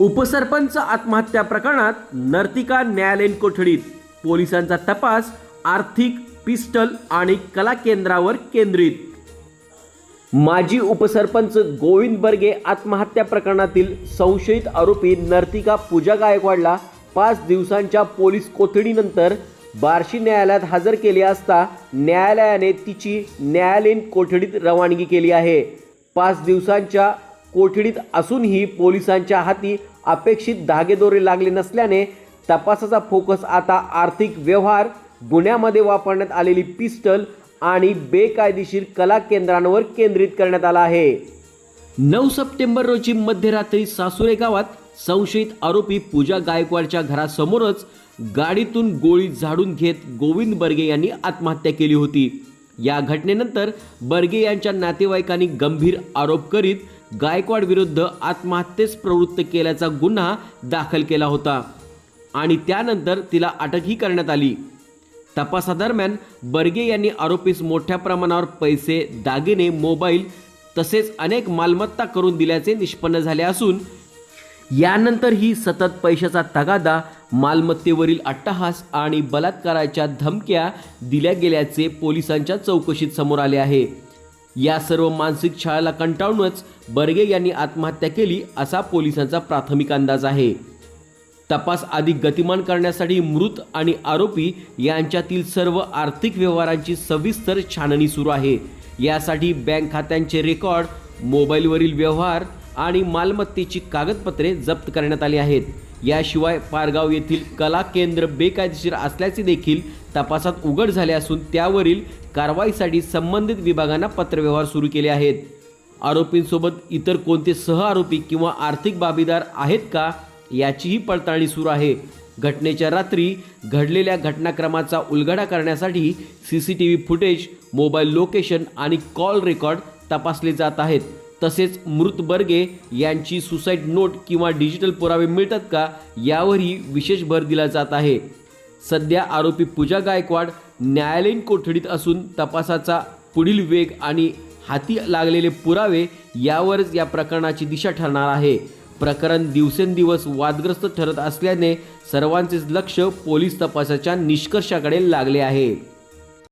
उपसरपंच आत्महत्या प्रकरणात नर्तिका न्यायालयीन कोठडीत. पोलिसांचा तपास आर्थिक पिस्टल आणि कला केंद्रावर केंद्रित. माजी उपसरपंच गोविंद बर्गे आत्महत्या प्रकरणातील संशयित आरोपी नर्तिका पूजा गायकवाडला पाच दिवसांच्या पोलीस कोठडीनंतर बार्शी न्यायालयात हजर केले असता न्यायालयाने तिची न्यायालयीन कोठडीत रवानगी केली आहे. पाच दिवसांच्या कोठडीत असूनही पोलिसांच्या हाती अपेक्षित धागेदोरे लागले नसल्याने तपासाचा फोकस आता आर्थिक व्यवहार गुन्ह्यामध्ये वापरण्यात आलेली पिस्टल आणि बेकायदेशीर कला केंद्रांवर केंद्रित करण्यात आला आहे. नऊ सप्टेंबर रोजी मध्यरात्री सासुरे गावात संशयित आरोपी पूजा गायकवाडच्या घरासमोरच गाडीतून गोळी झाडून घेत गोविंद बर्गे यांनी आत्महत्या केली होती. या घटनेनंतर बर्गे यांच्या नातेवाईकांनी गंभीर आरोप करीत गायकवाड विरुद्ध आत्महत्येस प्रवृत्त केल्याचा गुन्हा दाखल केला होता आणि त्यानंतर तिला अटकही करण्यात आली. तपासादरम्यान बर्गे यांनी आरोपीस मोठ्या प्रमाणावर पैसे दागिने मोबाईल तसेच अनेक मालमत्ता करून दिल्याचे निष्पन्न झाले असून यानंतर ही सतत पैशाचा तगादा मालमत्तेवरील अट्टहास आणि बलात्काराच्या धमक्या दिल्या गेल्याचे पोलिसांच्या चौकशीत समोर आले आहे. या सर्व मानसिक छळाला कंटाळूनच बर्गे यांनी आत्महत्या केली असा पोलिसांचा प्राथमिक अंदाज आहे. तपास अधिक गतिमान करण्यासाठी मृत आणि आरोपी यांच्यातील सर्व आर्थिक व्यवहारांची सविस्तर छाननी सुरू आहे. यासाठी बँक खात्यांचे रेकॉर्ड मोबाईलवरील व्यवहार आणि मालमत्तेची कागदपत्रे जप्त करण्यात आली आहेत. याशिवाय पारगाव येथील कला केंद्र बेकायदेशीर असल्याचे देखील तपासात उघड झाले असून त्यावरील कारवाईसाठी संबंधित विभागांना पत्रव्यवहार सुरू केले आहेत. आरोपींसोबत इतर कोणते सहआरोपी किंवा आर्थिक बाबीदार आहेत का याचीही पडताळणी सुरू आहे. घटनेच्या रात्री घडलेल्या घटनाक्रमाचा उलगडा करण्यासाठी C C T V footage mobile location आणि कॉल रेकॉर्ड तपासले जात आहेत. तसेच मृत बर्गे यांची सुसाईड नोट किंवा डिजिटल पुरावे मिळतात का यावरही विशेष भर दिला जात आहे. सध्या आरोपी पूजा गायकवाड न्यायालयीन कोठडीत असून तपासाचा पुढील वेग आणि हाती लागलेले पुरावे यावरच या प्रकरणाची दिशा ठरणार आहे. प्रकरण दिवसेंदिवस वादग्रस्त ठरत असल्याने सर्वांचेच लक्ष पोलीस तपासाच्या निष्कर्षाकडे लागले आहे.